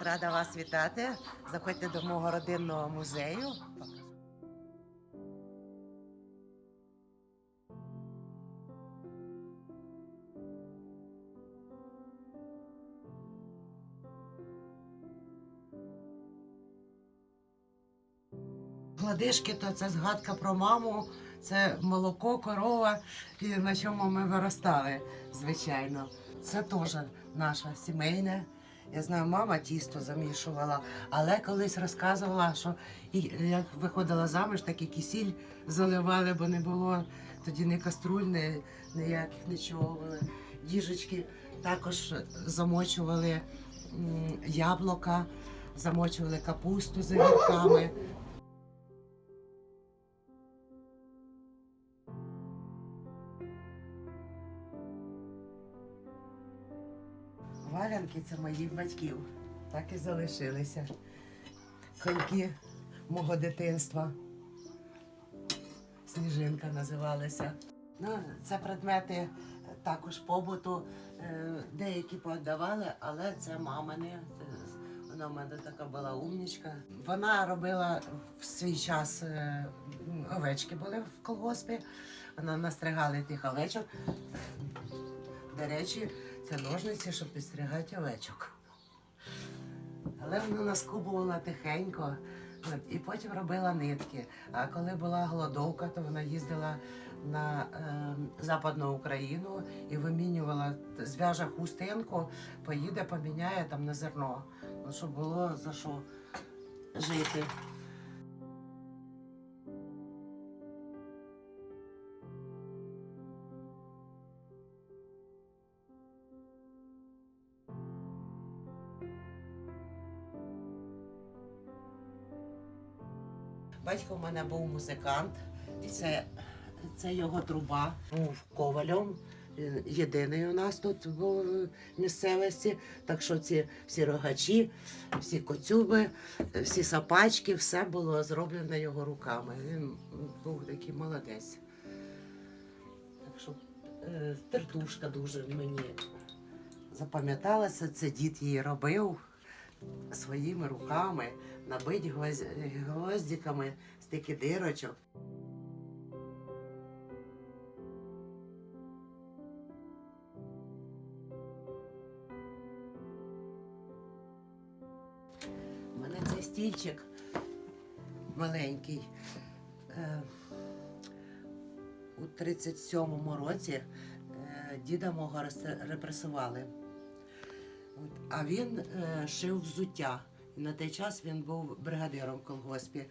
Рада вас вітати. Заходьте до мого родинного музею. Гладишки то це згадка про маму, це молоко, корова, і на чому ми виростали, звичайно. Це теж наша сімейне. Я знаю, мама тісто замішувала, але колись розказувала, що і як виходила заміж, так і кисіль заливали, бо не було тоді ні каструль, ні, ніяких нічого. Діжечки також замочували яблука, замочували капусту з огірками. Валянки це моїх батьків. Так і залишилися. Коньки мого дитинства. Сніжинка називалася. Ну, це предмети також побуту. Е, Деякі подавали, але це мамини. Вона в мене така була умнічка. Вона робила в свій час е, овечки були в колгоспі. Вона настригала тих овечок. До речі, це ножниці, щоб підстригати овечок. Але вона наскубувала тихенько. І потім робила нитки. А коли була голодовка, то вона їздила на е, Западну Україну і вимінювала, зв'яже хустинку, поїде, поміняє там на зерно. Ну, щоб було за що жити. Батько в мене був музикант, це, це його труба. Був ковалем. Єдиний у нас тут в місцевості. Так що ці всі рогачі, всі коцюби, всі сапачки, все було зроблено його руками. Він був такий молодець. Так що е, тертушка дуже мені запам'яталася. Це дід її робив своїми руками, набить гвоз- гвоздиками стільки дирочок. У мене цей стільчик маленький. Е, у 37-му році е, діда мого рес- репресували. А він е, шив взуття. І на той час він був бригадиром в колгоспі.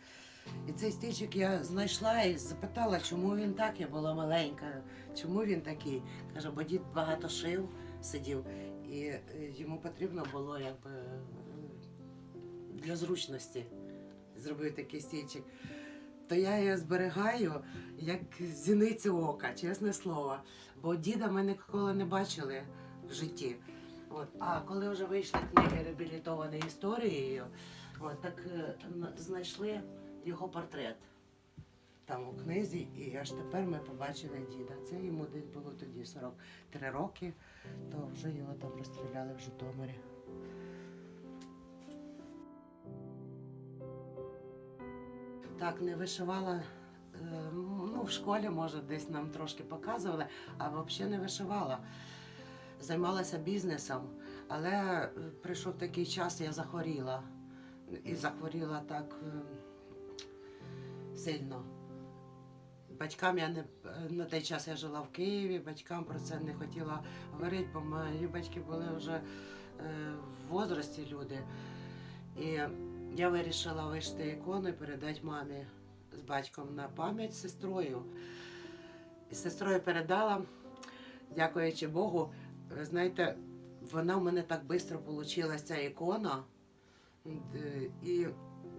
І цей стільчик я знайшла і запитала, чому він так, я була маленька, чому він такий. Каже, бо дід багато шив, сидів, і е, йому потрібно було якби для зручності зробити такий стільчик. То я її зберігаю як зіницю ока, чесне слово. Бо діда ми ніколи не бачили в житті. От. А коли вже вийшли книги реабілітовані історією, от, так е, знайшли його портрет там у книзі, і аж тепер ми побачили діда. Це йому десь було тоді 43 роки, то вже його там розстріляли в Житомирі. Так, не вишивала. е, Ну, в школі, може, десь нам трошки показували, а взагалі не вишивала. Займалася бізнесом, але е, прийшов такий час, я захворіла. І захворіла так е, сильно. Батькам я не на той час я жила в Києві, батькам про це не хотіла говорити, бо мої батьки були вже е, в возрасті люди. І я вирішила вишити ікону і передати мамі з батьком на пам'ять з сестрою. І сестрою передала, дякуючи Богу, ви знаєте, вона в мене так швидко вийшла ця ікона. Е, І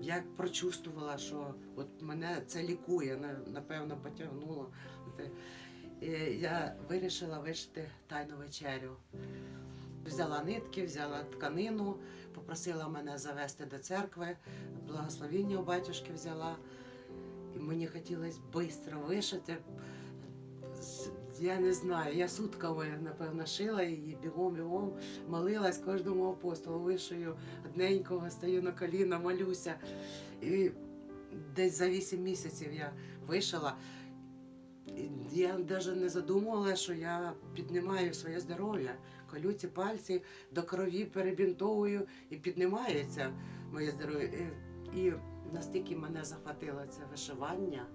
я прочувствувала, що от мене це лікує, напевно, потягнуло. І я вирішила вишити тайну вечерю. Взяла нитки, взяла тканину, попросила мене завести до церкви, благословіння у батюшки взяла. І мені хотілося швидко вишити. Я не знаю, я сутками, напевно, шила її бігом, бігом, молилась кожному апостолу, вишию одненького, стою на коліна, молюся. І десь за 8 місяців я вишила. Я навіть не задумувала, що я піднімаю своє здоров'я. Колю ці пальці до крові перебінтовую і піднімається моє здоров'я. І, настільки мене захватило це вишивання,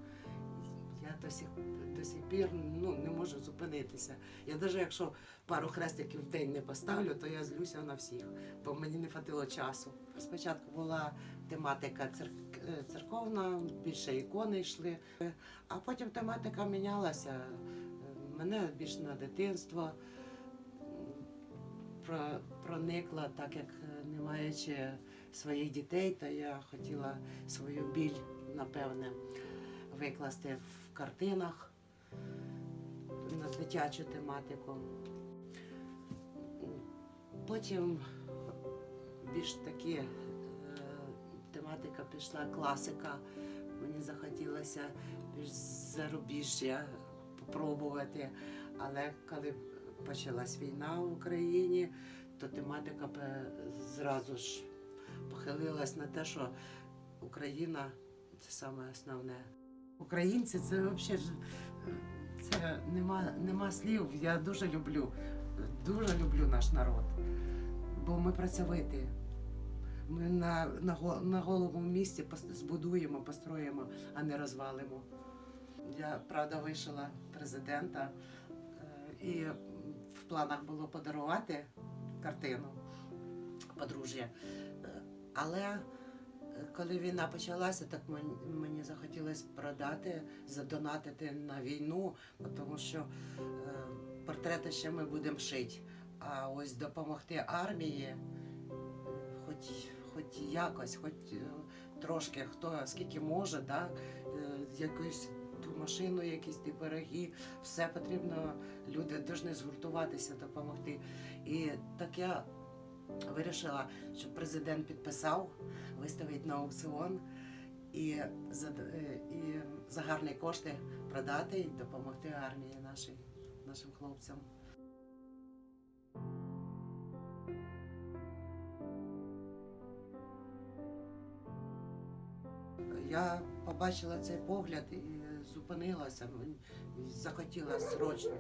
я до сих, сих пір ну, не можу зупинитися. Я навіть якщо пару хрестиків в день не поставлю, то я злюся на всіх, бо мені не хватило часу. Спочатку була тематика е, церковна, більше ікони йшли, а потім тематика мінялася. Мене більш на дитинство про- проникла, так як е, не маючи своїх дітей, то я хотіла свою біль, напевне, викласти в картинах на дитячу тематику. Потім більш такі е, тематика пішла класика. Мені захотілося більш зарубіжжя попробувати. Але коли почалась війна в Україні, то тематика зразу ж похилилась на те, що Україна це саме основне. Українці це взагалі ж це нема, нема слів. Я дуже люблю, дуже люблю наш народ. Бо ми працьовиті. Ми на, на, на голому місці збудуємо, построїмо, а не розвалимо. Я правда вишила президента, е, і в планах було подарувати картину подружжя. Е, Але коли війна почалася, так мені, захотілося продати, задонатити на війну, тому що е, портрети ще ми будемо шити. А ось допомогти армії, хоч, хоч якось, хоч е, трошки, хто скільки може, да, е, якусь ту машину, якісь ті пироги, все потрібно, люди повинні згуртуватися, допомогти. І так я вирішила, що президент підписав, виставить на аукціон і за, е, і за гарні кошти продати і допомогти армії нашій, нашим хлопцям. Я побачила цей погляд і зупинилася. Захотіла срочно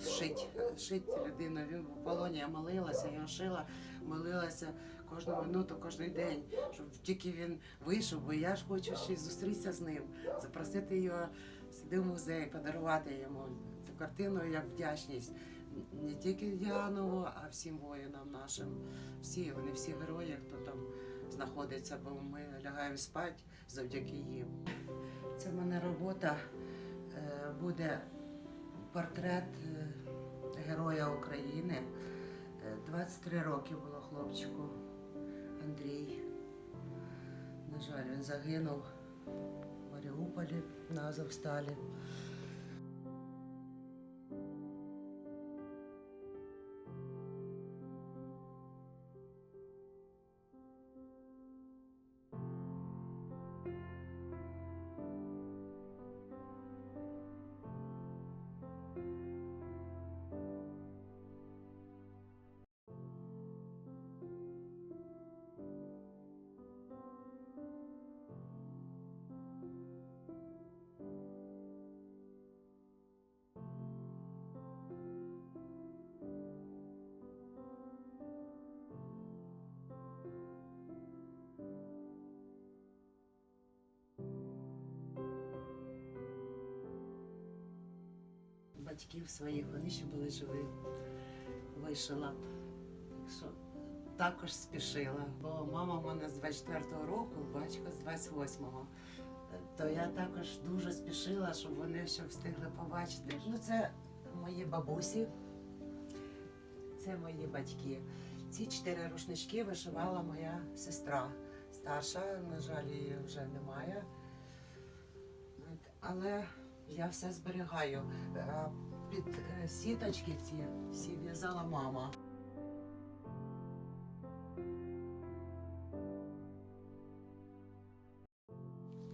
шити, шити людину. Він в полоні, я молилася, я шила, молилася кожну минуту, кожен день, щоб тільки він вийшов, бо я ж хочу ще зустрітися з ним, запросити його сюди в музей, подарувати йому цю картину як вдячність. Не тільки Діанову, а всім воїнам нашим. Всі, вони всі герої, хто там знаходиться, бо ми лягаємо спати завдяки їм. Це в мене робота е, буде портрет е, Героя України. Е, 23 роки було хлопчику Андрій. На жаль, він загинув в Маріуполі на Азовсталі. Батьків своїх, вони ще були живі. Вишила. Що також спішила. Бо мама в мене з 24-го року, батько з 28-го. То я також дуже спішила, щоб вони ще встигли побачити. Ну, це мої бабусі, це мої батьки. Ці чотири рушнички вишивала моя сестра. Старша, на жаль, її вже немає. Але я все зберігаю. Під е, сіточки ці всі в'язала мама.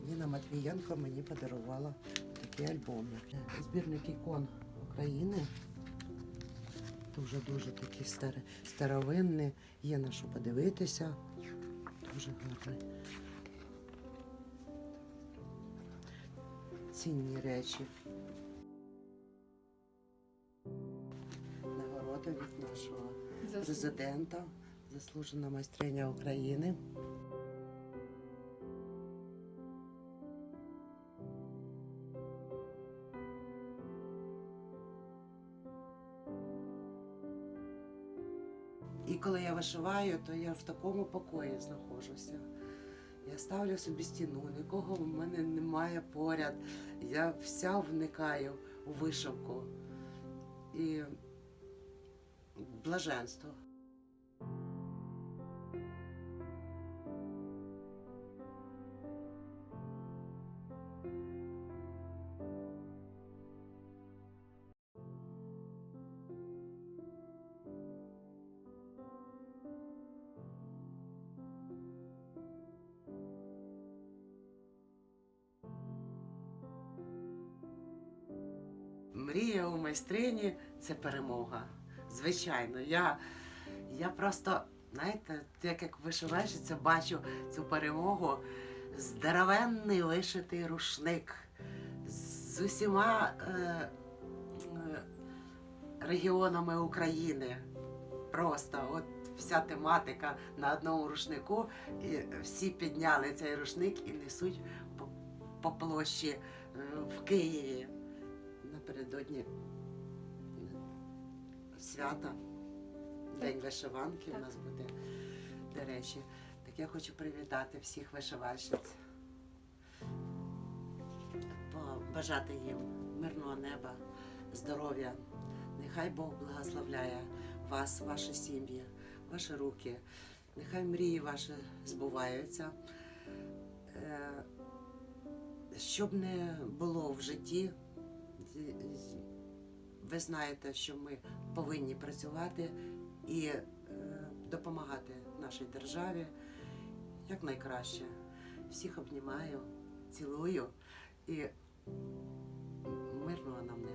Ніна Матвієнко мені подарувала такі альбоми. Збірник ікон України. Дуже-дуже такі старовинні. Є на що подивитися. Дуже гарний. Цінні речі. Нагорода від нашого президента, заслужена майстриня України. І коли я вишиваю, то я в такому покої знаходжуся. Я ставлю собі стіну, нікого в мене немає поряд. Я вся вникаю у вишивку. І блаженство. Мрія у майстрині це перемога. Звичайно, я, я просто, знаєте, як як вишиваєш, це бачу цю перемогу. Здоровенний вишитий рушник з усіма е, е, регіонами України. Просто от вся тематика на одному рушнику, і всі підняли цей рушник і несуть по, по площі е, в Києві напередодні свята, День вишиванки у нас буде, до речі. Так я хочу привітати всіх вишивальщиць, побажати їм мирного неба, здоров'я. Нехай Бог благословляє вас, ваші сім'ї, ваші руки. Нехай мрії ваші збуваються. Е, Щоб не було в житті, ви знаєте, що ми повинні працювати і е, допомагати нашій державі якнайкраще. Всіх обнімаю, цілую і мирного нам.